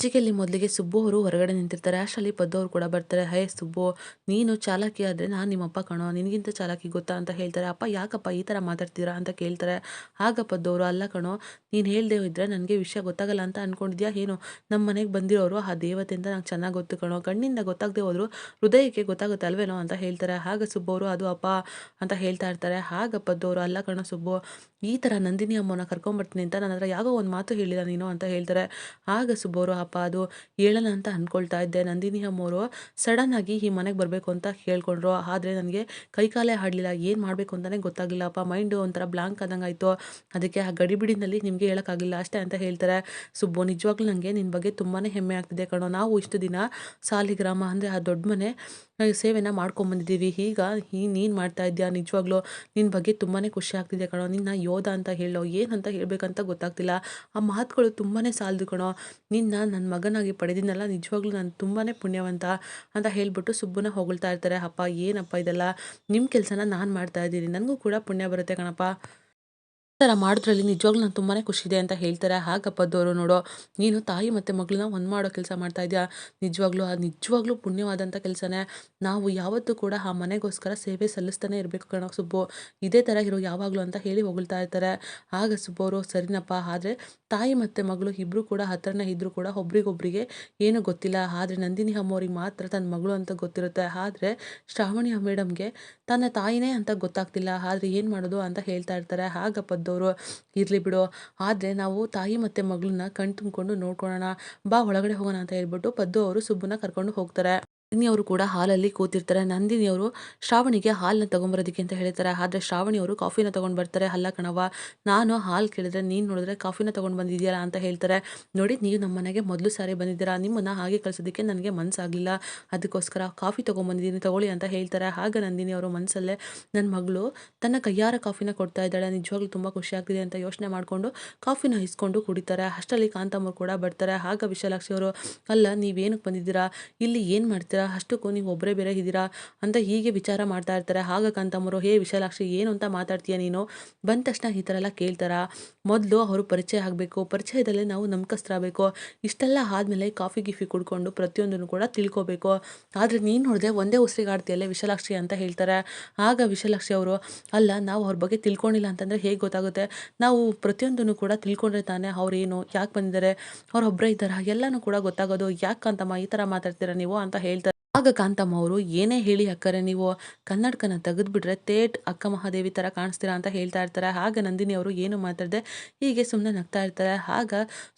ಸಂಚಿಕೆಯಲ್ಲಿ ಮೊದಲಿಗೆ ಸುಬ್ಬು ಅವರು ಹೊರಗಡೆ ನಿಂತಿರ್ತಾರೆ. ಅಷ್ಟರಲ್ಲಿ ಪದ್ದು ಅವರು ಕೂಡ ಬರ್ತಾರೆ. ಹೇ ಸುಬ್ಬು, ನೀನು ಚಾಲಕಿ ಆದರೆ ನಾನು ನಿಮ್ಮಪ್ಪ ಕಣೋ, ನಿನಗಿಂತ ಚಾಲಕಿ ಗೊತ್ತಾ ಅಂತ ಹೇಳ್ತಾರೆ. ಅಪ್ಪ, ಯಾಕಪ್ಪ ಈ ಥರ ಮಾತಾಡ್ತೀರಾ ಅಂತ ಕೇಳ್ತಾರೆ. ಆಗ ಪದ್ದು ಅವರು ಅಲ್ಲ ಕಣೋ, ನೀನು ಹೇಳ್ದೆ ಇದ್ರೆ ನನಗೆ ವಿಷಯ ಗೊತ್ತಾಗಲ್ಲ ಅಂತ ಅಂದ್ಕೊಂಡಿದ್ಯಾ ಏನು? ನಮ್ಮ ಮನೆಗೆ ಬಂದಿರೋರು ಆ ದೇವತೆ ಅಂತ ನಂಗೆ ಚೆನ್ನಾಗಿ ಗೊತ್ತು ಕಣೋ. ಕಣ್ಣಿಂದ ಗೊತ್ತಾಗದೆ ಹೋದ್ರು ಹೃದಯಕ್ಕೆ ಗೊತ್ತಾಗುತ್ತೆ ಅಲ್ವೇನೋ ಅಂತ ಹೇಳ್ತಾರೆ. ಆಗ ಸುಬ್ಬವರು ಅದು ಅಪ್ಪ ಅಂತ ಹೇಳ್ತಾ ಇರ್ತಾರೆ. ಆಗ ಪದ್ದವರು, ಅಲ್ಲ ಕಣೋ ಸುಬ್ಬು, ಈ ಥರ ನಂದಿನಿ ಅಮ್ಮನ ಕರ್ಕೊಂಬರ್ತೀನಿ ಅಂತ ನನ್ನ ಹತ್ರ ಯಾಗೋ ಒಂದು ಮಾತು ಹೇಳಿಲ್ಲ ನೀನು ಅಂತ ಹೇಳ್ತಾರೆ. ಆಗ ಸುಬ್ಬವರು ಅಪ್ಪ ಅದು ಹೇಳಲ್ಲ ಅಂತ ಅಂದ್ಕೊಳ್ತಾ ಇದ್ದೆ. ನಂದಿನಿ ಅಮ್ಮವರು ಆಗಿ ಈ ಮನೆಗೆ ಬರಬೇಕು ಅಂತ ಕೇಳ್ಕೊಂಡ್ರು ಆದರೆ ನನಗೆ ಕೈಕಾಲೇ ಆಡಲಿಲ್ಲ ಏನು ಮಾಡಬೇಕು ಅಂತಲೇ ಗೊತ್ತಾಗಿಲ್ಲಪ್ಪ ಮೈಂಡು ಒಂಥರ ಬ್ಲಾಂಕ್ ಆದಂಗೆ ಆಯಿತು. ಅದಕ್ಕೆ ಆ ಗಡಿಬಿಡಿನಲ್ಲಿ ನಿಮಗೆ ಹೇಳೋಕ್ಕಾಗಿಲ್ಲ ಅಷ್ಟೇ ಅಂತ ಹೇಳ್ತಾರೆ. ಸುಬ್ಬು, ನಿಜವಾಗ್ಲೂ ನನಗೆ ನಿನ್ನ ಬಗ್ಗೆ ತುಂಬಾ ಹೆಮ್ಮೆ ಆಗ್ತಿದೆ ಕಣೋ. ನಾವು ಇಷ್ಟು ದಿನ ಸಾಲಿಗ್ರಾಮ ಅಂದರೆ ಆ ದೊಡ್ಡ ಮನೆ ಸೇವೆನ ಮಾಡ್ಕೊಂಬಂದಿದ್ದೀವಿ ಈಗ ಈ ನೀನು ಮಾಡ್ತಾ ಇದ್ದೀಯಾ ನಿಜವಾಗ್ಲೂ ನಿನ್ನ ಬಗ್ಗೆ ತುಂಬಾ ಖುಷಿ ಆಗ್ತಿದೆ ಕಣೋ. ನಿನ್ನ ಯೋಧ ಅಂತ ಹೇಳೋ ಏನಂತ ಹೇಳಬೇಕಂತ ಗೊತ್ತಾಗ್ತಿಲ್ಲ. ಆ ಮಾತುಗಳು ತುಂಬಾ ಸಾಲದು ಕಣೋ. ನಿನ್ನ ನನ್ನ ಮಗನಾಗಿ ಪಡೆದಿನಲ್ಲ ನಿಜವಾಗ್ಲೂ ನಾನು ತುಂಬಾ ಪುಣ್ಯವಂತ ಅಂತ ಹೇಳ್ಬಿಟ್ಟು ಸುಬ್ಬನ ಹೊಗಳ್ತಾ ಇರ್ತಾರೆ. ಅಪ್ಪ, ಏನಪ್ಪ ಇದೆಲ್ಲ? ನಿಮ್ಮ ಕೆಲಸನ ನಾನು ಮಾಡ್ತಾ ಇದ್ದೀನಿ. ನನಗೂ ಕೂಡ ಪುಣ್ಯ ಬರುತ್ತೆ ಕಣಪ್ಪ. ಥರ ಮಾಡೋದ್ರಲ್ಲಿ ನಿಜವಾಗ್ಲೂ ನಾನು ತುಂಬಾ ಖುಷಿದೆ ಅಂತ ಹೇಳ್ತಾರೆ. ಹಾಗಪ್ಪದವರು ನೋಡು, ನೀನು ತಾಯಿ ಮತ್ತು ಮಗಳನ್ನ ಒಂದು ಮಾಡೋ ಕೆಲಸ ಮಾಡ್ತಾ ಇದೆಯಾ? ನಿಜವಾಗ್ಲೂ ಅದು ನಿಜವಾಗ್ಲೂ ಪುಣ್ಯವಾದಂಥ ಕೆಲಸನೇ. ನಾವು ಯಾವತ್ತೂ ಕೂಡ ಆ ಮನೆಗೋಸ್ಕರ ಸೇವೆ ಸಲ್ಲಿಸ್ತಾನೆ ಇರಬೇಕು ಕಣೋ ಸುಬ್ಬು. ಇದೇ ಥರ ಇರೋ ಯಾವಾಗಲೂ ಅಂತ ಹೇಳಿ ಹೊಗಳ್ತಾ ಇರ್ತಾರೆ. ಆಗ ಸುಬ್ಬು ಅವರು ಸರಿನಪ್ಪ, ಆದರೆ ತಾಯಿ ಮತ್ತು ಮಗಳು ಇಬ್ಬರು ಕೂಡ ಹತ್ರನೇ ಇದ್ದರೂ ಕೂಡ ಒಬ್ರಿಗೊಬ್ರಿಗೆ ಏನೂ ಗೊತ್ತಿಲ್ಲ. ಆದರೆ ನಂದಿನಿ ಅಮ್ಮವ್ರಿಗೆ ಮಾತ್ರ ತನ್ನ ಮಗಳು ಅಂತ ಗೊತ್ತಿರುತ್ತೆ. ಆದರೆ ಶ್ರಾವಣಿ ಮೇಡಮ್ಗೆ ತನ್ನ ತಾಯಿನೇ ಅಂತ ಗೊತ್ತಾಗ್ತಿಲ್ಲ. ಆದರೆ ಏನು ಮಾಡೋದು ಅಂತ ಹೇಳ್ತಾ ಇರ್ತಾರೆ. ಆಗ ಪದ್ದವರು ಇರಲಿ ಬಿಡು. ಆದರೆ ನಾವು ತಾಯಿ ಮತ್ತು ಮಗಳನ್ನ ಕಣ್ ತುಂಬಿಕೊಂಡು ನೋಡ್ಕೊಳ್ಳೋಣ ಬಾ, ಒಳಗಡೆ ಹೋಗೋಣ ಅಂತ ಹೇಳ್ಬಿಟ್ಟು ಪದ್ದು ಅವರು ಸುಬ್ಬನ್ನ ಕರ್ಕೊಂಡು ಹೋಗ್ತಾರೆ. ಅವರು ಕೂಡ ಹಾಲಲ್ಲಿ ಕೂತಿರ್ತಾರೆ. ನಂದಿನಿ ಅವರು ಶ್ರಾವಣಿಗೆ ಹಾಲನ್ನ ತೊಗೊಂಬರೋದಕ್ಕೆ ಅಂತ ಹೇಳ್ತಾರೆ ಆದರೆ ಶ್ರಾವಣಿ ಅವರು ಕಾಫಿನ ತೊಗೊಂಡು ಬರ್ತಾರೆ. ಅಲ್ಲ ಕಣವ ನಾನು ಹಾಲು ಕೇಳಿದ್ರೆ ನೀನು ನೋಡಿದ್ರೆ ಕಾಫಿನ ತೊಗೊಂಡು ಬಂದಿದ್ದೀಯಲ್ಲ ಅಂತ ಹೇಳ್ತಾರೆ. ನೋಡಿ, ನೀವು ನಮ್ಮ ಮನೆಗೆ ಮೊದಲು ಸಾರಿ ಬಂದಿದ್ದೀರಾ. ನಿಮ್ಮನ್ನು ಹಾಗೆ ಕಳಿಸೋದಕ್ಕೆ ನನಗೆ ಮನಸ್ಸಾಗಲಿಲ್ಲ ಅದಕ್ಕೋಸ್ಕರ ಕಾಫಿ ತೊಗೊಂಬಂದಿದ್ದೀನಿ ತಗೊಳ್ಳಿ ಅಂತ ಹೇಳ್ತಾರೆ. ಆಗ ನಂದಿನಿ ಅವರು ಮನಸ್ಸಲ್ಲೇ ನನ್ನ ಮಗಳು ತನ್ನ ಕೈಯಾರ ಕಾಫಿನ ಕೊಡ್ತಾ ಇದ್ದಾಳೆ. ನಿಜವಾಗ್ಲೂ ತುಂಬ ಖುಷಿ ಆಗ್ತಿದೆ ಅಂತ ಯೋಚನೆ ಮಾಡಿಕೊಂಡು ಕಾಫಿನ ಇಸ್ಕೊಂಡು ಕುಡಿತಾರೆ. ಅಷ್ಟರಲ್ಲಿ ಕಾಂತಮ್ಮ ಕೂಡ ಬರ್ತಾರೆ. ಆಗ ವಿಶಾಲಾಕ್ಷಿ ಅವರು ಅಲ್ಲ ನೀವೇನಕ್ಕೆ ಬಂದಿದ್ದೀರಾ? ಇಲ್ಲಿ ಏನು ಮಾಡ್ತೀರಾ? ಅಷ್ಟಕ್ಕೂ ನೀವು ಒಬ್ಬರೇ ಬೇರೆ ಇದ್ದೀರಾ ಅಂತ ಹೀಗೆ ವಿಚಾರ ಮಾಡ್ತಾ ಇರ್ತಾರೆ. ಆಗ ಕಾಂತಮ್ಮರು, ಹೇ ವಿಶಾಲಾಕ್ಷಿ, ಏನು ಅಂತ ಮಾತಾಡ್ತೀಯ ನೀನು? ಬಂದ ತಕ್ಷಣ ಈ ಥರ ಎಲ್ಲ ಕೇಳ್ತಾರ? ಮೊದಲು ಅವರು ಪರಿಚಯ ಆಗಬೇಕು. ಪರಿಚಯದಲ್ಲೇ ನಾವು ನಂಬಿಕಸ್ತ್ರಾಗಬೇಕು ಇಷ್ಟೆಲ್ಲ ಆದಮೇಲೆ ಕಾಫಿ, ಗಿಫಿ ಕುಡ್ಕೊಂಡು ಪ್ರತಿಯೊಂದನ್ನು ಕೂಡ ತಿಳ್ಕೊಬೇಕು. ಆದರೆ ನೀನು ನೋಡಿದೆ ಒಂದೇ ಉಸಿರಿಗೆ ಆಡ್ತೀಯಲ್ಲೇ ವಿಶಾಲಾಕ್ಷಿ ಅಂತ ಹೇಳ್ತಾರೆ. ಆಗ ವಿಶಾಲಾಕ್ಷಿ ಅವರು, ಅಲ್ಲ, ನಾವು ಅವ್ರ ಬಗ್ಗೆ ತಿಳ್ಕೊಂಡಿಲ್ಲ ಅಂತಂದರೆ ಹೇಗೆ ಗೊತ್ತಾಗುತ್ತೆ? ನಾವು ಪ್ರತಿಯೊಂದನ್ನು ಕೂಡ ತಿಳ್ಕೊಂಡ್ರೆ ತಾನೇ ಅವ್ರೇನು ಯಾಕೆ ಬಂದಿದ್ದಾರೆ? ಅವ್ರು ಒಬ್ಬರೇ ಇದ್ದಾರಾ? ಎಲ್ಲನೂ ಕೂಡ ಗೊತ್ತಾಗೋದು. ಯಾಕೆ ಅಂತಮ್ಮ ಈ ಥರ ಮಾತಾಡ್ತೀರಾ ನೀವು? ಅಂತ ಹೇಳ್ತಾರೆ. ಆಗ ಕಾಂತಮ್ಮ ಅವರು, ಏನೇ ಹೇಳಿ ಅಕ್ಕರೆ, ನೀವು ಕನ್ನಡಕನ ತೆಗೆದುಬಿಟ್ರೆ ತೇಟ್ ಅಕ್ಕ ಮಹಾದೇವಿ ಥರ ಕಾಣಿಸ್ತೀರಾ ಅಂತ ಹೇಳ್ತಾ ಇರ್ತಾರೆ. ಆಗ ನಂದಿನಿ ಅವರು ಏನು ಮಾತಾಡಿದೆ, ಹೀಗೆ ಸುಮ್ಮನೆ ನಗ್ತಾ ಇರ್ತಾರೆ. ಆಗ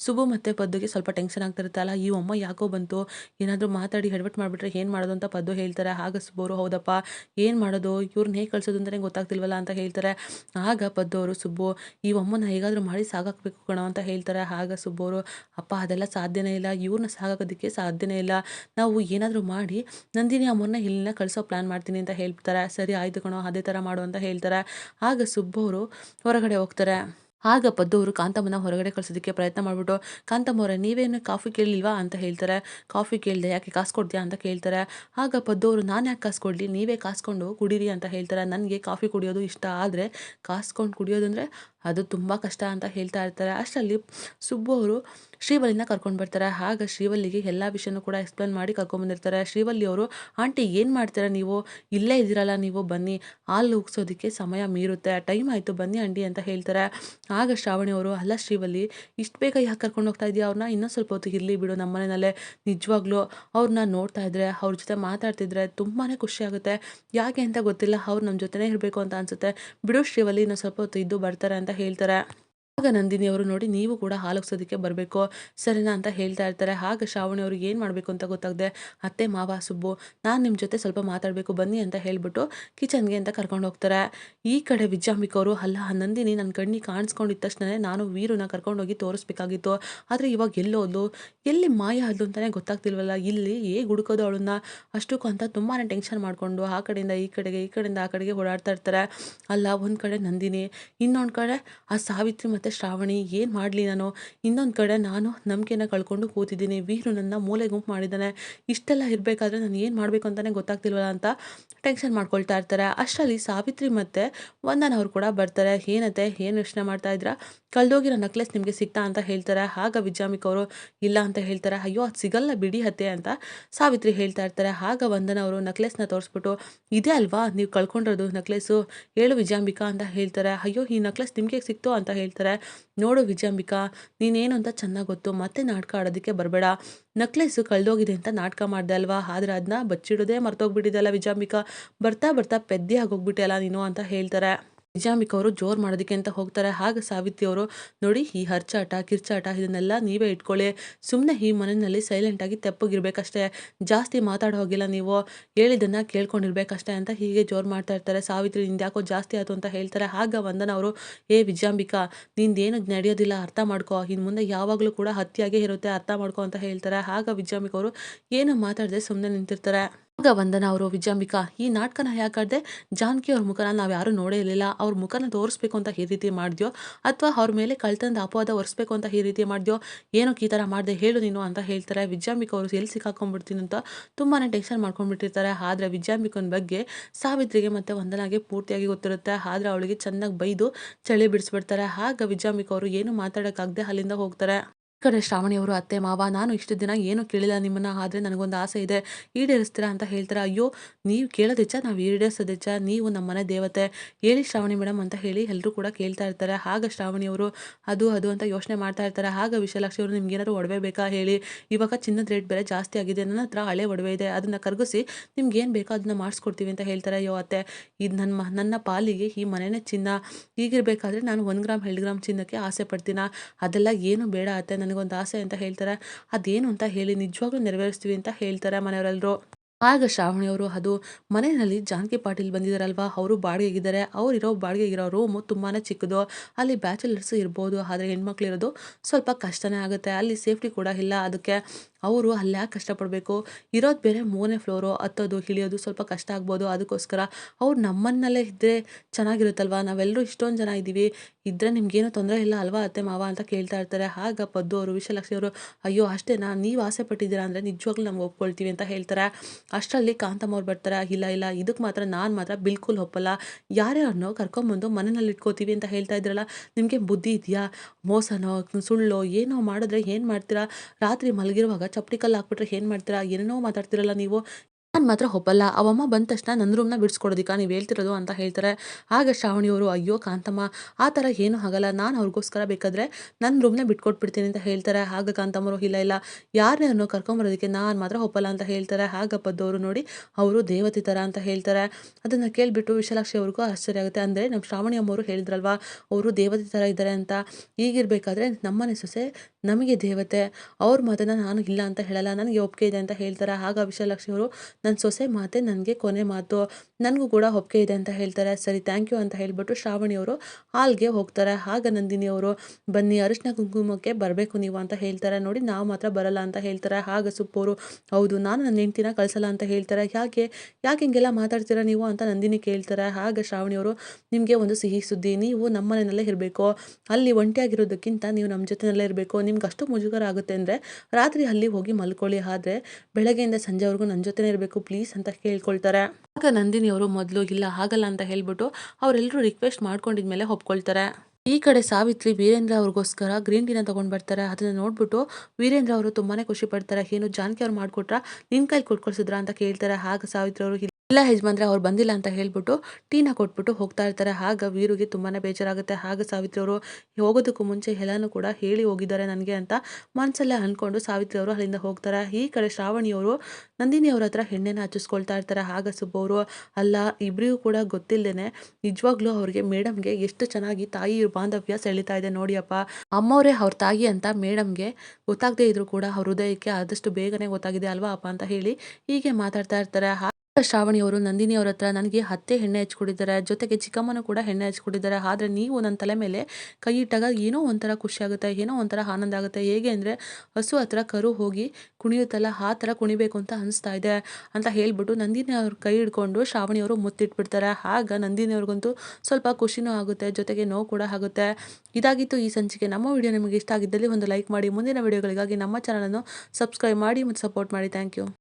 ಸುಬು ಮತ್ತು ಪದ್ದುಗೆ ಸ್ವಲ್ಪ ಟೆನ್ಷನ್ ಆಗ್ತಿರುತ್ತಲ್ಲ ಈ ಅಮ್ಮ ಯಾಕೋ ಬಂತು, ಏನಾದರೂ ಮಾತಾಡಿ ಎಡವಟ್ಟು ಮಾಡಿಬಿಟ್ರೆ ಏನು ಮಾಡೋದು ಅಂತ ಪದ್ದು ಹೇಳ್ತಾರೆ. ಆಗ ಸುಬ್ಬು ಅವರು, ಹೌದಪ್ಪ, ಏನು ಮಾಡೋದು ಇವ್ರನ್ನ ಹೇಗೆ ಕಳಿಸೋದು ಅಂತಲೇ ಗೊತ್ತಾಗ್ತಿಲ್ವಲ್ಲ ಅಂತ ಹೇಳ್ತಾರೆ. ಆಗ ಪದ್ದು ಅವರು, ಸುಬ್ಬು, ಈ ಅಮ್ಮನ ಹೇಗಾದರೂ ಮಾಡಿ ಸಾಗಾಕಬೇಕು ಕಣೋ ಅಂತ ಹೇಳ್ತಾರೆ. ಆಗ ಸುಬ್ಬು ಅವರು, ಅಪ್ಪ, ಅದೆಲ್ಲ ಸಾಧ್ಯನೇ ಇಲ್ಲ ಇವ್ರನ್ನ ಸಾಗೋದಕ್ಕೆ ಸಾಧ್ಯನೇ ಇಲ್ಲ. ನಾವು ಏನಾದರೂ ಮಾಡಿ ನಂದಿನಿ ಅಮ್ಮನ್ನ ಇಲ್ಲಿನ ಕಳಿಸೋ ಪ್ಲ್ಯಾನ್ ಮಾಡ್ತೀನಿ ಅಂತ ಹೇಳ್ತಾರೆ. ಸರಿ ಆಯ್ತು ಕಣೋ, ಅದೇ ಥರ ಮಾಡು ಅಂತ ಹೇಳ್ತಾರೆ. ಆಗ ಸುಬ್ಬವರು ಹೊರಗಡೆ ಹೋಗ್ತಾರೆ. ಆಗ ಪದ್ದು ಅವರು ಕಾಂತಮ್ಮನ ಹೊರಗಡೆ ಕಳಿಸೋದಕ್ಕೆ ಪ್ರಯತ್ನ ಮಾಡಿಬಿಟ್ಟು ಕಾಂತಮ್ಮವ್ರೆ ನೀವೇನು ಕಾಫಿ ಕೇಳಲಿಲ್ವಾ ಅಂತ ಹೇಳ್ತಾರೆ. ಕಾಫಿ ಕೇಳಿದೆ, ಯಾಕೆ ಕಾಸು ಕೊಡ್ತೀಯಾ? ಅಂತ ಕೇಳ್ತಾರೆ. ಆಗ ಪದ್ದು ಅವರು, ನಾನು ಯಾಕೆ ಕಾಸು ಕೊಡಲಿ? ನೀವೇ ಕಾಸ್ಕೊಂಡು ಕುಡೀರಿ ಅಂತ ಹೇಳ್ತಾರೆ. ನನಗೆ ಕಾಫಿ ಕುಡಿಯೋದು ಇಷ್ಟ ಆದರೆ, ಕಾಸ್ಕೊಂಡು ಕುಡಿಯೋದಂದರೆ ಅದು ತುಂಬ ಕಷ್ಟ ಅಂತ ಹೇಳ್ತಾ ಇರ್ತಾರೆ. ಅಷ್ಟರಲ್ಲಿ ಸುಬ್ಬು ಅವರು ಶ್ರೀವಲ್ಲಿನ ಕರ್ಕೊಂಡು ಬರ್ತಾರೆ. ಆಗ ಶ್ರೀವಲ್ಲಿಗೆ ಎಲ್ಲ ವಿಷಯನೂ ಕೂಡ ಎಕ್ಸ್ಪ್ಲೇನ್ ಮಾಡಿ ಕರ್ಕೊಂಬಂದಿರ್ತಾರೆ ಶ್ರೀವಲ್ಲಿ ಅವರು, ಆಂಟಿ, ಏನು ಮಾಡ್ತೀರಾ ನೀವು? ಇಲ್ಲೇ ಇದ್ದೀರಲ್ಲ ನೀವು, ಬನ್ನಿ. ಹಾಲು ಉಗ್ಸೋದಕ್ಕೆ ಸಮಯ ಮೀರುತ್ತೆ. ಟೈಮ್ ಆಯಿತು, ಬನ್ನಿ ಆಂಟಿ ಅಂತ ಹೇಳ್ತಾರೆ. ಆಗ ಶ್ರಾವಣಿ ಅವರು, ಅಲ್ಲ ಶ್ರೀವಲ್ಲಿ, ಇಷ್ಟು ಬೇಗ ಯಾಕೆ ಕರ್ಕೊಂಡು ಹೋಗ್ತಾ ಇದೆಯಾ? ಅವ್ರನ್ನ ಇನ್ನೊಂದು ಸ್ವಲ್ಪ ಹೊತ್ತು ಇರಲಿ ಬಿಡು ನಮ್ಮ ಮನೆಯಲ್ಲೇ. ನಿಜವಾಗ್ಲೂ ಅವ್ರನ್ನ ನೋಡ್ತಾ ಇದ್ರೆ, ಅವ್ರ ಜೊತೆ ಮಾತಾಡ್ತಿದ್ರೆ ತುಂಬಾ ಖುಷಿ ಆಗುತ್ತೆ. ಯಾಕೆ ಅಂತ ಗೊತ್ತಿಲ್ಲ. ಅವ್ರು ನಮ್ಮ ಜೊತೆನೇ ಇರಬೇಕು ಅಂತ ಅನಿಸುತ್ತೆ. ಬಿಡು ಶ್ರೀವಲ್ಲಿ, ಇನ್ನೊಂದು ಸ್ವಲ್ಪ ಹೊತ್ತು ಇದ್ದು ಬರ್ತಾರೆ ಅಂತ ಹೇಳ್ತಾರೆ. ಆಗ ನಂದಿನಿ ಅವರು ನೋಡಿ, ನೀವು ಕೂಡ ಹಾಲುಗ್ಸೋದಕ್ಕೆ ಬರಬೇಕು, ಸರಿನಾ ಅಂತ ಹೇಳ್ತಾ ಇರ್ತಾರೆ. ಆಗ ಶ್ರಾವಣಿ ಅವ್ರಿಗೆ ಏನು ಮಾಡಬೇಕು ಅಂತ ಗೊತ್ತಾಗದೆ, ಅತ್ತೆ, ಮಾವ, ಸುಬ್ಬು, ನಾನು ನಿಮ್ಮ ಜೊತೆ ಸ್ವಲ್ಪ ಮಾತಾಡಬೇಕು, ಬನ್ನಿ ಅಂತ ಹೇಳಿಬಿಟ್ಟು ಕಿಚನ್ಗೆ ಅಂತ ಕರ್ಕೊಂಡು ಹೋಗ್ತಾರೆ. ಈ ಕಡೆ ವಿಜಾಂಬಿಕ್ ಅವರು, ಅಲ್ಲ, ನಂದಿನಿ ನನ್ನ ಕಣ್ಣಿಗೆ ಕಾಣಿಸ್ಕೊಂಡಿದ್ದ ತಕ್ಷಣ ನಾನು ವೀರನ ಕರ್ಕೊಂಡೋಗಿ ತೋರಿಸ್ಬೇಕಾಗಿತ್ತು. ಆದರೆ ಇವಾಗ ಎಲ್ಲೋದು ಎಲ್ಲಿ ಮಾಯ ಅದು ಅಂತಲೇ ಗೊತ್ತಾಗ್ತಿಲ್ವಲ್ಲ? ಇಲ್ಲಿ ಹೇಗೆ ಹುಡುಕೋದು ಅವಳನ್ನ? ಅಷ್ಟಕ್ಕೂ ಅಂತ ತುಂಬಾ ಟೆನ್ಷನ್ ಮಾಡಿಕೊಂಡು ಆ ಕಡೆಯಿಂದ ಈ ಕಡೆಗೆ, ಈ ಕಡೆಯಿಂದ ಆ ಕಡೆಗೆ ಓಡಾಡ್ತಾ ಇರ್ತಾರೆ. ಅಲ್ಲ, ಒಂದು ಕಡೆ ನಂದಿನಿ, ಇನ್ನೊಂದು ಕಡೆ ಆ ಸಾವಿತ್ರಿ ಮತ್ತು ಶ್ರಾವಣಿ, ಏನು ಮಾಡಲಿ ನಾನು? ಇನ್ನೊಂದು ಕಡೆ ನಾನು ನಂಬಿಕೆನ ಕಳ್ಕೊಂಡು ಕೂತಿದ್ದೀನಿ. ವೀರು ನನ್ನ ಮೂಲೆ ಗುಂಪು ಮಾಡಿದ್ದಾನೆ. ಇಷ್ಟೆಲ್ಲ ಇರಬೇಕಾದ್ರೆ ನಾನು ಏನು ಮಾಡಬೇಕು ಅಂತಲೇ ಗೊತ್ತಾಗ್ತಿಲ್ವಲ್ಲ ಅಂತ ಟೆನ್ಷನ್ ಮಾಡ್ಕೊಳ್ತಾ ಇರ್ತಾರೆ. ಅಷ್ಟರಲ್ಲಿ ಸಾವಿತ್ರಿ ಮತ್ತು ವಂದನ ಅವ್ರು ಕೂಡ ಬರ್ತಾರೆ. ಏನತ್ತೆ? ಏನು ಯೋಚನೆ ಮಾಡ್ತಾ ಇದ್ದೀರಾ? ಕಳೆದೋಗಿರೋ ನೆಕ್ಲೆಸ್ ನಿಮಗೆ ಸಿಗ್ತಾ ಅಂತ ಹೇಳ್ತಾರೆ. ಆಗ ವಿಜಾಮಿಕ್ ಅವರು, ಇಲ್ಲ ಅಂತ ಹೇಳ್ತಾರೆ. ಅಯ್ಯೋ, ಅದು ಸಿಗಲ್ಲ ಬಿಡಿ ಹತ್ತೆ ಅಂತ ಸಾವಿತ್ರಿ ಹೇಳ್ತಾ ಇರ್ತಾರೆ. ಆಗ ವಂದನ ಅವರು ನೆಕ್ಲೆಸ್ನ ತೋರಿಸ್ಬಿಟ್ಟು, ಇದೇ ಅಲ್ವಾ? ನೀವು ಕಳ್ಕೊಂಡಿರೋದು ನೆಕ್ಲೆಸ್ಸು ಹೇಳು ವಿಜಯಾಂಬಿಕಾ ಅಂತ ಹೇಳ್ತಾರೆ. ಅಯ್ಯೋ, ಈ ನೆಕ್ಲೆಸ್ ನಿಮಗೆ ಸಿಕ್ತು ಅಂತ ಹೇಳ್ತಾರೆ. ನೋಡು ವಿಜಯಾಂಬಿಕಾ ನೀನೇನು ಅಂತ ಚೆನ್ನಾಗಿ ಗೊತ್ತು. ಮತ್ತೆ ನಾಟಕ ಆಡೋದಕ್ಕೆ ಬರಬೇಡ. ನಕ್ಲೇಸು ಕಳೆದೋಗಿದೆ ಅಂತ ನಾಟಕ ಮಾಡಿದೆ ಅಲ್ವಾ? ಆದರೆ ಅದನ್ನ ಬಚ್ಚಿಡೋದೇ ಮರ್ತೋಗ್ಬಿಟ್ಟಿದ್ದಲ್ಲ ವಿಜಯಾಂಬಿಕಾ ಬರ್ತಾ ಬರ್ತಾ ಪೆದ್ದೆ ಆಗೋಗ್ಬಿಟ್ಟೆ ಅಲ್ಲ ನೀನು ಅಂತ ಹೇಳ್ತಾರೆ. ನಿಜಾಮಿಕ್ ಅವರು ಜೋರು ಮಾಡೋದಕ್ಕೆ ಅಂತ ಹೋಗ್ತಾರೆ. ಹಾಗೆ ಸಾವಿತ್ರಿ ಅವರು ನೋಡಿ ಈ ಹರ್ಚಾಟ, ಕಿರ್ಚಾಟ ಇದನ್ನೆಲ್ಲ ನೀವೇ ಇಟ್ಕೊಳ್ಳಿ. ಸುಮ್ಮನೆ ಈ ಮನೆಯಲ್ಲಿ ಸೈಲೆಂಟಾಗಿ ತೆಪ್ಪಗಿರ್ಬೇಕಷ್ಟೇ. ಜಾಸ್ತಿ ಮಾತಾಡೋ ಹೋಗಿಲ್ಲ ನೀವು. ಹೇಳಿದ್ದನ್ನು ಕೇಳ್ಕೊಂಡಿರ್ಬೇಕಷ್ಟೇ ಅಂತ ಹೀಗೆ ಜೋರು ಮಾಡ್ತಾ ಇರ್ತಾರೆ. ಸಾವಿತ್ರಿ ನಿಂದ ಯಾಕೋ ಜಾಸ್ತಿ ಆಯಿತು ಅಂತ ಹೇಳ್ತಾರೆ. ಹಾಗ ವಂದನ ಅವರು, ಏ ವಿಜಾಂಬಿಕ, ನಿಂದೇನು ನಡೆಯೋದಿಲ್ಲ, ಅರ್ಥ ಮಾಡ್ಕೋ. ಇನ್ನು ಮುಂದೆ ಯಾವಾಗಲೂ ಕೂಡ ಹತ್ಯಾಗೆ ಇರುತ್ತೆ, ಅರ್ಥ ಮಾಡ್ಕೋ ಅಂತ ಹೇಳ್ತಾರೆ. ಆಗ ವಿಜಾಂಬಿಕ ಅವರು ಏನು ಮಾತಾಡದೆ ಸುಮ್ಮನೆ ನಿಂತಿರ್ತಾರೆ. ಆಗ ವಂದನ ಅವರು ವಿಜಯಾಂಬಿಕಾ ಈ ನಾಟಕನ ಯಾಕಾಡ್ದೆ ಜಾನಕಿ ಅವ್ರ ಮುಖನ ನಾವು ಯಾರೂ ನೋಡೇ ಇರಲಿಲ್ಲ. ಅವ್ರ ಮುಖನ ತೋರಿಸ್ಬೇಕು ಅಂತ ಈ ರೀತಿ ಮಾಡಿದ್ಯೋ? ಅಥವಾ ಅವ್ರ ಮೇಲೆ ಕಳ್ತನದ ಅಪವಾದ ಒರೆಸ್ಬೇಕು ಅಂತ ಈ ರೀತಿ ಮಾಡಿದ್ಯೋ? ಏನಕ್ಕೆ ಈ ಥರ ಮಾಡಿದೆ ಹೇಳು ನೀನು ಅಂತ ಹೇಳ್ತಾರೆ. ವಿಜಯಾಂಬಿಕಾ ಅವರು ಎಲ್ಲಿ ಸಿಕ್ಕಾಕೊಂಡ್ಬಿಡ್ತೀನಿ ಅಂತ ತುಂಬಾ ಟೆನ್ಷನ್ ಮಾಡ್ಕೊಂಡ್ಬಿಟ್ಟಿರ್ತಾರೆ. ಆದರೆ ವಿಜಯಾಂಬಿಕನ ಬಗ್ಗೆ ಸಾವಿತ್ರಿಗೆ ಮತ್ತು ವಂದನಾಗೆ ಪೂರ್ತಿಯಾಗಿ ಗೊತ್ತಿರುತ್ತೆ. ಆದರೆ ಅವಳಿಗೆ ಚೆನ್ನಾಗಿ ಬೈದು ಚಳಿ ಬಿಡಿಸ್ಬಿಡ್ತಾರೆ. ಆಗ ವಿಜಯಾಂಬಿಕಾ ಅವರು ಏನು ಮಾತಾಡೋಕ್ಕಾಗದೆ ಅಲ್ಲಿಂದ ಹೋಗ್ತಾರೆ. ಕಡೆ ಶ್ರಾವಣಿಯವರು ಅತ್ತೆ, ಮಾವ, ನಾನು ಇಷ್ಟು ದಿನ ಏನು ಕೇಳಿಲ್ಲ ನಿಮ್ಮನ್ನ, ಆದರೆ ನನಗೊಂದು ಆಸೆ ಇದೆ. ಈಡೇರಿಸ್ತೀರಾ ಅಂತ ಹೇಳ್ತಾರೆ. ಅಯ್ಯೋ, ನೀವು ಕೇಳೋದೆಚ್ಚ ನಾವು ಈಡೇರಿಸೋದೆಚ್ಚ ನೀವು ನಮ್ಮನೆ ದೇವತೆ. ಹೇಳಿ ಶ್ರಾವಣಿ ಮೇಡಮ್ ಅಂತ ಹೇಳಿ ಎಲ್ಲರೂ ಕೂಡ ಕೇಳ್ತಾ ಇರ್ತಾರೆ. ಆಗ ಶ್ರಾವಣಿಯವರು ಅದು ಅದು ಅಂತ ಯೋಚನೆ ಮಾಡ್ತಾ ಇರ್ತಾರೆ. ಆಗ ವಿಶಾಲಾಕ್ಷಿ ಅವರು, ನಿಮ್ಗೆ ಏನಾದ್ರು ಒಡವೆ ಬೇಕಾ ಹೇಳಿ. ಇವಾಗ ಚಿನ್ನದ ರೇಟ್ ಬೇರೆ ಜಾಸ್ತಿ ಆಗಿದೆ. ನನ್ನ ಹತ್ರ ಹಳೆ ಒಡವೆ ಇದೆ. ಅದನ್ನು ಕರಗಿಸಿ ನಿಮ್ಗೆ ಏನು ಬೇಕೋ ಅದನ್ನ ಮಾಡಿಸ್ಕೊಡ್ತೀವಿ ಅಂತ ಹೇಳ್ತಾರೆ. ಅಯ್ಯೋ, ಅತ್ತೆ, ಇದು ನನ್ನ ನನ್ನ ಪಾಲಿಗೆ ಈ ಮನೆನೇ ಚಿನ್ನ. ಹೀಗಿರಬೇಕಾದ್ರೆ ನಾನು ಒಂದು ಗ್ರಾಮ್, ಎರಡು ಗ್ರಾಮ್ ಚಿನ್ನಕ್ಕೆ ಆಸೆ ಪಡ್ತೀನ? ಅದೆಲ್ಲ ಏನು ಬೇಡ, ಅತ್ತೆ. ನನಗೊಂದು ಆಸೆ ಅಂತ ಹೇಳ್ತಾರೆ? ಅದೇನು ಅಂತ ಹೇಳಿ ನಿಜವಾಗ್ಲೂ ನೆರವೇರಿಸ್ತೀವಿ ಅಂತ ಹೇಳ್ತಾರೆ ಮನೆಯವರೆಲ್ಲರೂ ಆಗ ಶ್ರಾವಣಿಯವರು ಅದು ಮನೆಯಲ್ಲಿ ಜಾನಕಿ ಪಾಟೀಲ್ ಬಂದಿದ್ದಾರಲ್ವಾ ಅವರು ಬಾಡಿಗೆಗಿದ್ದಾರೆ. ಅವರಿರೋ ಬಾಡಿಗೆಗಿರೋ ರೂಮು ತುಂಬಾ ಚಿಕ್ಕದು. ಅಲ್ಲಿ ಬ್ಯಾಚುಲರ್ಸ್ ಇರ್ಬೋದು, ಆದರೆ ಹೆಣ್ಮಕ್ಳು ಇರೋದು ಸ್ವಲ್ಪ ಕಷ್ಟನೇ ಆಗುತ್ತೆ. ಅಲ್ಲಿ ಸೇಫ್ಟಿ ಕೂಡ ಇಲ್ಲ ಅದಕ್ಕೆ. ಅವರು ಅಲ್ಲಿ ಯಾಕೆ ಕಷ್ಟಪಡಬೇಕು? ಇರೋದು ಬೇರೆ ಮೂರನೇ ಫ್ಲೋರು ಹತ್ತೋದು, ಇಳಿಯೋದು ಸ್ವಲ್ಪ ಕಷ್ಟ ಆಗ್ಬೋದು. ಅದಕ್ಕೋಸ್ಕರ ಅವ್ರು ನಮ್ಮನ್ನಲ್ಲೇ ಇದ್ದರೆ ಚೆನ್ನಾಗಿರುತ್ತಲ್ವ? ನಾವೆಲ್ಲರೂ ಇಷ್ಟೊಂದು ಜನ ಇದ್ದೀವಿ. ಇದ್ದರೆ ನಿಮ್ಗೇನು ತೊಂದರೆ ಇಲ್ಲ ಅಲ್ವಾ ಅತ್ತೆ, ಮಾವ ಅಂತ ಕೇಳ್ತಾ ಇರ್ತಾರೆ. ಆಗ ಪದ್ದು ಅವರು ವಿಶಾಲಾಕ್ಷಿ ಅವರು ಅಯ್ಯೋ, ಅಷ್ಟೇನಾ? ನೀವು ಆಸೆ ಪಟ್ಟಿದ್ದೀರಾ? ಅಂದರೆ ನಿಜವಾಗ್ಲೂ ನಮ್ಗೆ ಒಪ್ಕೊಳ್ತೀವಿ ಅಂತ ಹೇಳ್ತಾರೆ. ಅಷ್ಟರಲ್ಲಿ ಕಾಂತಮ್ಮ ಅವ್ರು ಬರ್ತಾರೆ. ಇಲ್ಲ ಇಲ್ಲ ಇದಕ್ಕೆ ಮಾತ್ರ ನಾನು ಮಾತ್ರ ಬಿಲ್ಕುಲ್ ಒಪ್ಪಲ್ಲ. ಯಾರ್ಯಾರನ್ನೋ ಕರ್ಕೊಂಬಂದು ಮನೆಯಲ್ಲಿ ಇಟ್ಕೋತೀವಿ ಅಂತ ಹೇಳ್ತಾ ಇದ್ರಲ್ಲ ನಿಮಗೆ ಬುದ್ಧಿ ಇದೆಯಾ? ಮೋಸನೋ, ಸುಳ್ಳೋ, ಏನೋ ಮಾಡಿದ್ರೆ ಏನು ಮಾಡ್ತೀರಾ? ರಾತ್ರಿ ಮಲಗಿರುವಾಗ ಚಪ್ಪಡಿ ಕಲ್ಲು ಹಾಕ್ಬಿಟ್ರೆ ಏನು ಮಾಡ್ತೀರಾ? ಏನೇನೋ ಮಾತಾಡ್ತಿರಲ್ಲ ನೀವು. ನಾನು ಮಾತ್ರ ಒಪ್ಪಲ್ಲ. ಅವಮ್ಮ ಬಂದ ತಕ್ಷಣ ನನ್ನ ರೂಮ್ನ ಬಿಡಿಸ್ಕೊಡೋದಿಕ್ಕ, ನೀವು ಹೇಳ್ತಿರೋದು ಅಂತ ಹೇಳ್ತಾರೆ. ಆಗ ಶ್ರಾವಣಿಯವರು, ಅಯ್ಯೋ ಕಾಂತಮ್ಮ, ಆ ಥರ ಏನೂ ಆಗಲ್ಲ. ನಾನು ಅವ್ರಿಗೋಸ್ಕರ ಬೇಕಾದರೆ ನನ್ನ ರೂಮ್ನೇ ಬಿಟ್ಕೊಟ್ಬಿಡ್ತೀನಿ ಅಂತ ಹೇಳ್ತಾರೆ. ಆಗ ಕಾಂತಮ್ಮರು, ಇಲ್ಲ ಇಲ್ಲ. ಯಾರನ್ನೋ ಕರ್ಕೊಂಬರೋದಕ್ಕೆ ನಾನು ಮಾತ್ರ ಒಪ್ಪಲ್ಲ ಅಂತ ಹೇಳ್ತಾರೆ. ಆಗ ಪದ್ದವರು ನೋಡಿ ಅವರು ದೇವತೆ ಥರ ಅಂತ ಹೇಳ್ತಾರೆ. ಅದನ್ನು ಕೇಳಿಬಿಟ್ಟು ವಿಶಾಲಾಕ್ಷಿ ಅವ್ರಿಗೂ ಆಶ್ಚರ್ಯ ಆಗುತ್ತೆ. ಅಂದರೆ ನಮ್ಮ ಶ್ರಾವಣಿ ಅಮ್ಮವರು ಹೇಳಿದ್ರಲ್ವಾ, ಅವರು ದೇವತೆ ಥರ ಇದ್ದಾರೆ ಅಂತ. ಈಗಿರಬೇಕಾದ್ರೆ ನಮ್ಮನೆ ಸೊಸೆ ನಮಗೆ ದೇವತೆ. ಅವ್ರ ಮಾತನ್ನು ನಾನು ಇಲ್ಲ ಅಂತ ಹೇಳಲ್ಲ. ನನಗೆ ಒಪ್ಪಿಗೆ ಇದೆ ಅಂತ ಹೇಳ್ತಾರೆ. ಆಗ ವಿಶಾಲಾಕ್ಷಿ ಅವರು ನನ್ನ ಸೊಸೆ ಮಾತೆ ನನಗೆ ಕೊನೆ ಮಾತು, ನನಗೂ ಕೂಡ ಒಪ್ಪಿಗೆ ಇದೆ ಅಂತ ಹೇಳ್ತಾರೆ. ಸರಿ ಥ್ಯಾಂಕ್ ಯು ಅಂತ ಹೇಳಿಬಿಟ್ಟು ಶ್ರಾವಣಿಯವರು ಹಾಲ್ಗೆ ಹೋಗ್ತಾರೆ. ಆಗ ನಂದಿನಿ ಅವರು, ಬನ್ನಿ, ಅರಿಶಿನ ಕುಂಕುಮಕ್ಕೆ ಬರಬೇಕು ನೀವು ಅಂತ ಹೇಳ್ತಾರೆ. ನೋಡಿ, ನಾವು ಮಾತ್ರ ಬರಲ್ಲ ಅಂತ ಹೇಳ್ತಾರೆ. ಆಗ ಸುಪ್ಪೋರು, ಹೌದು, ನಾನು ನನ್ನ ಹೆಂಡ್ತಿನ ಕಳಿಸಲ್ಲ ಅಂತ ಹೇಳ್ತಾರೆ. ಯಾಕೆ ಯಾಕೆ ಹಿಂಗೆಲ್ಲ ಮಾತಾಡ್ತೀರಾ ನೀವು? ಅಂತ ನಂದಿನಿ ಕೇಳ್ತಾರೆ. ಆಗ ಶ್ರಾವಣಿಯವರು ನಿಮಗೆ ಒಂದು ಸಿಹಿ ಸುದ್ದಿ. ನೀವು ನಮ್ಮ ಮನೆಯಲ್ಲೇ ಇರಬೇಕು. ಅಲ್ಲಿ ಒಂಟಿಯಾಗಿರೋದಕ್ಕಿಂತ ನೀವು ನಮ್ಮ ಜೊತೆಯಲ್ಲೇ ಇರಬೇಕು. ನಿಮ್ಗೆ ಅಷ್ಟು ಮುಜುಗರ ಆಗುತ್ತೆ ಅಂದರೆ ರಾತ್ರಿ ಅಲ್ಲಿ ಹೋಗಿ ಮಲ್ಕೊಳ್ಳಿ. ಆದರೆ ಬೆಳಗ್ಗೆಯಿಂದ ಸಂಜೆವರೆಗೂ ನನ್ನ ಜೊತೆನೇ ಇರಬೇಕು. ಪ್ಲೀಸ್ ಅಂತ ಕೇಳ್ಕೊಳ್ತಾರೆ. ಆಗ ನಂದಿನಿ ಅವರು ಮೊದಲು ಇಲ್ಲ, ಆಗಲ್ಲ ಅಂತ ಹೇಳ್ಬಿಟ್ಟು ಅವರೆಲ್ಲರೂ ರಿಕ್ವೆಸ್ಟ್ ಮಾಡ್ಕೊಂಡಿದ್ಮೇಲೆ ಒಪ್ಕೊಳ್ತಾರೆ. ಈ ಕಡೆ ಸಾವಿತ್ರಿ ವೀರೇಂದ್ರ ಅವ್ರಿಗೋಸ್ಕರ ಗ್ರೀನ್ ಟೀನ ತೊಗೊಂಡು ಬರ್ತಾರೆ. ಅದನ್ನ ನೋಡ್ಬಿಟ್ಟು ವೀರೇಂದ್ರ ಅವರು ತುಂಬಾನೇ ಖುಷಿ ಪಡ್ತಾರೆ. ಏನು ಜಾನಕಿ ಅವ್ರು ಮಾಡ್ಕೊಟ್ರ, ನಿನ್ ಕೈಲಿ ಕೊಟ್ಕೊಳ್ಸಿದ್ರ ಅಂತ ಕೇಳ್ತಾರೆ. ಆಗ ಸಾವಿತ್ರಿ ಅವರು ಇಲ್ಲ ಯಜಮಾನ್ರೆ, ಅವ್ರು ಬಂದಿಲ್ಲ ಅಂತ ಹೇಳ್ಬಿಟ್ಟು ಟೀನ ಕೊಟ್ಬಿಟ್ಟು ಹೋಗ್ತಾ ಇರ್ತಾರೆ. ಆಗ ವೀರುಗೆ ತುಂಬಾ ಬೇಜಾರಾಗುತ್ತೆ. ಆಗ ಸಾವಿತ್ರಿ ಅವರು ಹೋಗೋದಕ್ಕೂ ಮುಂಚೆ ಎಲ್ಲಾನು ಕೂಡ ಹೇಳಿ ಹೋಗಿದ್ದಾರೆ ನನಗೆ ಅಂತ ಮನಸ್ಸಲ್ಲೇ ಅಂದ್ಕೊಂಡು ಸಾವಿತ್ರಿ ಅವರು ಅಲ್ಲಿಂದ ಹೋಗ್ತಾರೆ. ಈ ಕಡೆ ಶ್ರಾವಣಿಯವರು ನಂದಿನಿ ಅವ್ರ ಹತ್ರ ಎಣ್ಣೆನ ಹಚ್ಚಿಸ್ಕೊಳ್ತಾ ಇರ್ತಾರೆ. ಆಗ ಸುಬ್ಬವರು ಅಲ್ಲ ಇಬ್ಬರಿಗೂ ಕೂಡ ಗೊತ್ತಿಲ್ಲದೇನೆ ನಿಜವಾಗ್ಲೂ ಅವ್ರಿಗೆ ಮೇಡಮ್ಗೆ ಎಷ್ಟು ಚೆನ್ನಾಗಿ ತಾಯಿ ಬಾಂಧವ್ಯ ಸೆಳಿತಾ ಇದೆ ನೋಡಿಯಪ್ಪ ಅಮ್ಮವರೇ ಅವ್ರ ತಾಯಿ ಅಂತ ಮೇಡಮ್ಗೆ ಗೊತ್ತಾಗದೇ ಇದ್ರು ಕೂಡ ಅವ್ರ ಹೃದಯಕ್ಕೆ ಆದಷ್ಟು ಬೇಗನೆ ಗೊತ್ತಾಗಿದೆ ಅಲ್ವಾ ಅಪ್ಪ ಅಂತ ಹೇಳಿ ಹೀಗೆ ಮಾತಾಡ್ತಾ ಇರ್ತಾರೆ. ಶ್ರಾವಣಿಯವರು ನಂದಿನಿ ಅವ್ರ ಹತ್ರ ನನಗೆ ಹತ್ತೆ ಎಣ್ಣೆ ಹಚ್ಕೊಂಡಿದ್ದಾರೆ ಜೊತೆಗೆ ಚಿಕ್ಕಮ್ಮನೂ ಕೂಡ ಎಣ್ಣೆ ಹಚ್ಕೊಂಡಿದ್ದಾರೆ ಆದರೆ ನೀವು ನನ್ನ ತಲೆ ಮೇಲೆ ಕೈ ಇಟ್ಟಾಗ ಏನೋ ಒಂಥರ ಖುಷಿ ಆಗುತ್ತೆ, ಏನೋ ಒಂಥರ ಆನಂದ ಆಗುತ್ತೆ. ಹೇಗೆ ಅಂದರೆ ಹಸು ಹತ್ರ ಕರು ಹೋಗಿ ಕುಣಿಯುತ್ತಲ್ಲ, ಆ ಥರ ಕುಣಿಬೇಕು ಅಂತ ಅನಿಸ್ತಾ ಇದೆ ಅಂತ ಹೇಳ್ಬಿಟ್ಟು ನಂದಿನಿ ಅವ್ರ ಕೈ ಹಿಡ್ಕೊಂಡು ಶ್ರಾವಣಿಯವರು ಮುತ್ತಿಟ್ಬಿಡ್ತಾರೆ. ಆಗ ನಂದಿನಿ ಅವ್ರಿಗಂತೂ ಸ್ವಲ್ಪ ಖುಷಿನೂ ಆಗುತ್ತೆ, ಜೊತೆಗೆ ನೋವು ಕೂಡ ಆಗುತ್ತೆ. ಇದಾಗಿತ್ತು ಈ ಸಂಚಿಕೆ. ನಮ್ಮ ವಿಡಿಯೋ ನಿಮಗೆ ಇಷ್ಟ ಆಗಿದ್ದಲ್ಲಿ ಒಂದು ಲೈಕ್ ಮಾಡಿ. ಮುಂದಿನ ವಿಡಿಯೋಗಳಿಗಾಗಿ ನಮ್ಮ ಚಾನಲನ್ನು ಸಬ್ಸ್ಕ್ರೈಬ್ ಮಾಡಿ ಮತ್ತು ಸಪೋರ್ಟ್ ಮಾಡಿ. Thank you.